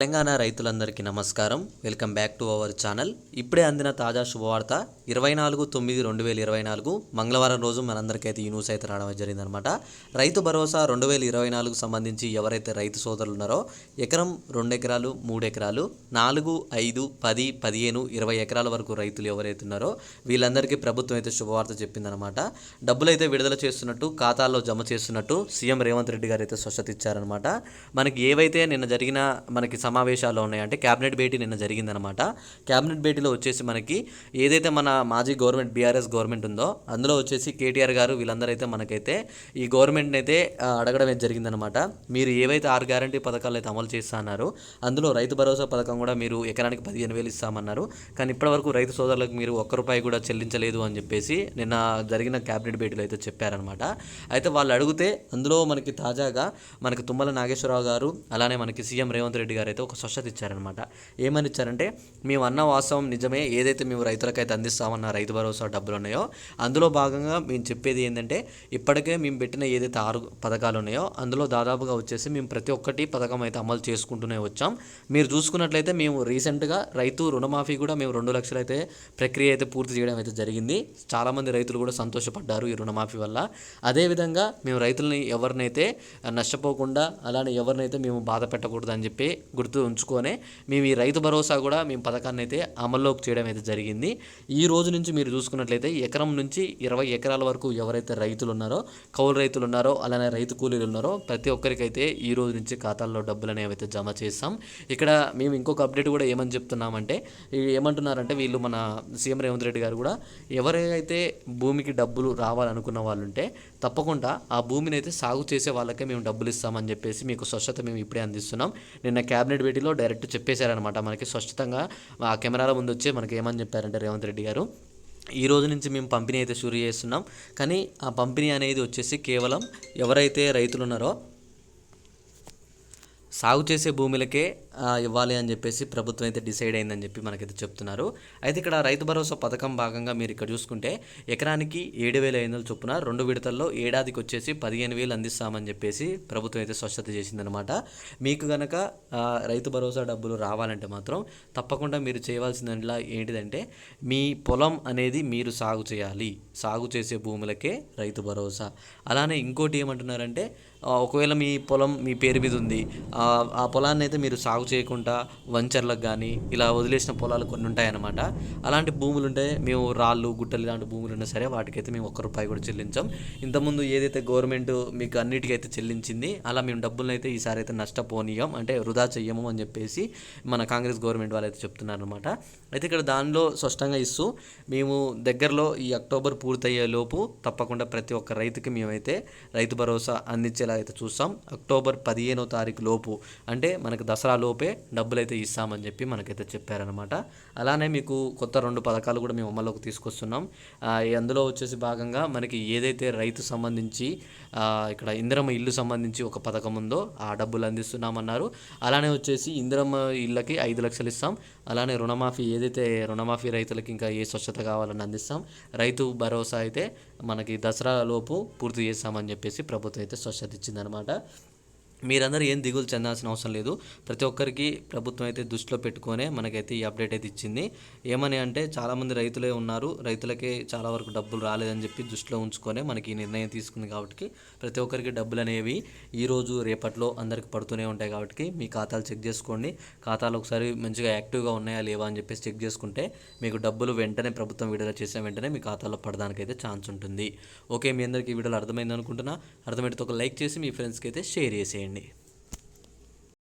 తెలంగాణ రైతులందరికీ నమస్కారం. Welcome back to our channel. ఇప్పుడే అందిన తాజా శుభవార్త ఇరవై నాలుగు తొమ్మిది రెండు వేల ఇరవై నాలుగు మంగళవారం రోజు మనందరికైతే ఈ న్యూస్ అయితే రావడం జరిగిందనమాట రైతు భరోసా రెండు వేల ఇరవై నాలుగు సంబంధించి ఎవరైతే రైతు సోదరులు ఉన్నారో ఎకరం రెండు ఎకరాలు మూడు ఎకరాలు నాలుగు ఐదు పది పదిహేను ఇరవై ఎకరాల వరకు రైతులు ఎవరైతే ఉన్నారో వీళ్ళందరికీ ప్రభుత్వం అయితే శుభవార్త చెప్పిందనమాట డబ్బులు అయితే విడుదల చేస్తున్నట్టు ఖాతాల్లో జమ చేస్తున్నట్టు సీఎం రేవంత్ రెడ్డి గారు అయితే స్వచ్ఛత ఇచ్చారనమాట మనకి ఏవైతే నిన్న జరిగిన మనకి సమావేశాలు ఉన్నాయంటే క్యాబినెట్ భేటీ నిన్న జరిగిందనమాట క్యాబినెట్ భేటీలో వచ్చేసి మనకి ఏదైతే మన మాజీ గవర్నమెంట్ బీఆర్ఎస్ గవర్నమెంట్ ఉందో అందులో వచ్చేసి కేటీఆర్ గారు వీళ్ళందరూ అయితే మనకైతే ఈ గవర్నమెంట్ని అయితే అడగడం జరిగిందనమాట మీరు ఏవైతే ఆరు గ్యారంటీ పథకాలు అయితే అమలు చేస్తానన్నారు అందులో రైతు భరోసా పథకం కూడా మీరు ఎకరానికి పదిహేను వేలు ఇస్తామన్నారు. కానీ ఇప్పటివరకు రైతు సోదరులకు మీరు ఒక్క రూపాయి కూడా చెల్లించలేదు అని చెప్పేసి నిన్న జరిగిన క్యాబినెట్ భేటీలో అయితే చెప్పారనమాట అయితే వాళ్ళు అడిగితే అందులో మనకి తాజాగా మనకి తుమ్మల నాగేశ్వరరావు గారు అలానే మనకి సీఎం రేవంత్ రెడ్డి గారు అయితే ఒక స్వచ్ఛత ఇచ్చారనమాట ఏమని ఇచ్చారంటే మేము అన్న వాస్తవం నిజమే. ఏదైతే మేము రైతులకైతే అందిస్తామన్న రైతు భరోసా డబ్బులు ఉన్నాయో అందులో భాగంగా మేము చెప్పేది ఏంటంటే ఇప్పటికే మేము పెట్టిన ఏదైతే ఆరు పథకాలు ఉన్నాయో అందులో దాదాపుగా వచ్చేసి మేము ప్రతి ఒక్కటి పథకం అయితే అమలు చేసుకుంటూనే వచ్చాం. మీరు చూసుకున్నట్లయితే మేము రీసెంట్గా రైతు రుణమాఫీ కూడా మేము రెండు లక్షలు అయితే ప్రక్రియ అయితే పూర్తి చేయడం అయితే జరిగింది. చాలామంది రైతులు కూడా సంతోషపడ్డారు ఈ రుణమాఫీ వల్ల. అదేవిధంగా మేము రైతులని ఎవరినైతే నష్టపోకుండా అలానే ఎవరినైతే మేము బాధ పెట్టకూడదు అని చెప్పి గుర్తు గుర్తు ఉంచుకొని మేము ఈ రైతు భరోసా కూడా మేము పథకాన్ని అయితే అమల్లోకి చేయడం అయితే జరిగింది. ఈ రోజు నుంచి మీరు చూసుకున్నట్లయితే ఎకరం నుంచి ఇరవై ఎకరాల వరకు ఎవరైతే రైతులు ఉన్నారో కౌలు రైతులు ఉన్నారో అలానే రైతు కూలీలు ఉన్నారో ప్రతి ఒక్కరికైతే ఈ రోజు నుంచి ఖాతాల్లో డబ్బులు అనేవి అయితే జమ చేస్తాం. ఇక్కడ మేము ఇంకొక అప్డేట్ కూడా ఏమని చెప్తున్నామంటే ఏమంటున్నారంటే వీళ్ళు మన సీఎం రేవంత్ రెడ్డి గారు కూడా ఎవరైతే భూమికి డబ్బులు రావాలనుకున్న వాళ్ళు ఉంటే తప్పకుండా ఆ భూమిని అయితే సాగు చేసే వాళ్ళకే మేము డబ్బులు ఇస్తామని చెప్పేసి మీకు స్వచ్ఛత మేము ఇప్పుడే అందిస్తున్నాం. నిన్న క్యాబినెట్ భేటీలో డైరెక్ట్ చెప్పేశారనమాట మనకి స్పష్టంగా ఆ కెమెరాల ముందు వచ్చి మనకి ఏమని చెప్పారంటే రేవంత్ రెడ్డి గారు. ఈ రోజు నుంచి మేము పంపిణీ అయితే షూరు చేస్తున్నాం. కానీ ఆ పంపిణీ అనేది వచ్చేసి కేవలం ఎవరైతే రైతులు ఉన్నారో సాగు చేసే భూములకే ఇవ్వాలి అని చెప్పేసి ప్రభుత్వం అయితే డిసైడ్ అయిందని చెప్పి మనకైతే చెప్తున్నారు. అయితే ఇక్కడ రైతు భరోసా పథకం భాగంగా మీరు ఇక్కడ చూసుకుంటే ఎకరానికి ఏడు వేల ఐదు వందల చొప్పున రెండు విడతల్లో ఏడాదికి వచ్చేసి పదిహేను వేలు అందిస్తామని చెప్పేసి ప్రభుత్వం అయితే స్వచ్ఛత చేసిందనమాట మీకు గనక రైతు భరోసా డబ్బులు రావాలంటే మాత్రం తప్పకుండా మీరు చేయవలసిందలా ఏంటిదంటే మీ పొలం అనేది మీరు సాగు చేయాలి. సాగు చేసే భూములకే రైతు భరోసా. అలానే ఇంకోటి ఏమంటున్నారంటే ఒకవేళ మీ పొలం మీ పేరు మీద ఉంది ఆ, పొలాన్ని అయితే మీరు సాగు చేయకుండా వంచర్లకు కానీ ఇలా వదిలేసిన పొలాలు కొన్ని ఉంటాయన్నమాట. అలాంటి భూములు ఉంటే మేము రాళ్ళు గుట్టలు ఇలాంటి భూములు ఉన్నా సరే వాటికైతే మేము ఒక్క రూపాయి కూడా చెల్లించాం. ఇంతకుముందు ఏదైతే గవర్నమెంట్ మీకు అన్నిటికైతే చెల్లించింది అలా మేము డబ్బులను అయితే ఈసారి అయితే నష్టపోనీయం అంటే వృధా చెయ్యము అని చెప్పేసి మన కాంగ్రెస్ గవర్నమెంట్ వాళ్ళు అయితే చెప్తున్నారనమాట అయితే ఇక్కడ దానిలో స్పష్టంగా ఇస్తూ మేము దగ్గరలో ఈ అక్టోబర్ పూర్తయ్యే లోపు తప్పకుండా ప్రతి ఒక్క రైతుకి మేమైతే రైతు భరోసా అందించేలా అయితే చూస్తాం. అక్టోబర్ పదిహేనో తారీఖు లోపు అంటే మనకు దసరా లోపే డబ్బులు అయితే ఇస్తామని చెప్పి మనకైతే చెప్పారనమాట అలానే మీకు కొత్త రెండు పథకాలు కూడా మేము అమల్లోకి తీసుకొస్తున్నాం. అందులో వచ్చేసి భాగంగా మనకి ఏదైతే రైతు సంబంధించి ఇక్కడ ఇందిరమ్మ ఇల్లు సంబంధించి ఒక పథకం ఉందో ఆ డబ్బులు అందిస్తున్నామన్నారు. అలానే వచ్చేసి ఇందిరమ్మ ఇళ్ళకి ఐదు లక్షలు ఇస్తాం. అలానే రుణమాఫీ ఏదైతే రుణమాఫీ రైతులకి ఇంకా ఏ స్వచ్ఛత కావాలని అందిస్తాం రైతు భరోసా అయితే మనకి దసరా లోపు పూర్తి చేస్తామని చెప్పేసి ప్రభుత్వం అయితే స్వచ్ఛత ఇచ్చిందనమాట మీరందరూ ఏం దిగులు చెందాల్సిన అవసరం లేదు. ప్రతి ఒక్కరికి ప్రభుత్వం అయితే దృష్టిలో పెట్టుకొనే మనకైతే ఈ అప్డేట్ అయితే ఇచ్చింది. ఏమని అంటే చాలామంది రైతులే ఉన్నారు. రైతులకే చాలా వరకు డబ్బులు రాలేదని చెప్పి దృష్టిలో ఉంచుకొనే మనకి ఈ నిర్ణయం తీసుకుంది కాబట్టి ప్రతి ఒక్కరికి డబ్బులు అనేవి ఈరోజు రేపట్లో అందరికి పడుతూనే ఉంటాయి కాబట్టి మీ ఖాతాలు చెక్ చేసుకోండి. ఖాతాలు ఒకసారి మంచిగా యాక్టివ్గా ఉన్నాయా లేవా అని చెప్పేసి చెక్ చేసుకుంటే మీకు డబ్బులు వెంటనే ప్రభుత్వం విడుదల చేసిన వెంటనే మీ ఖాతాలో పడడానికి అయితే ఛాన్స్ ఉంటుంది. ఓకే మీ అందరికీ ఈ వీడియోలో అర్థమైంది అనుకుంటున్నా. అర్థమైతే ఒక లైక్ చేసి మీ ఫ్రెండ్స్కి అయితే షేర్ చేసేయండి. చేయండి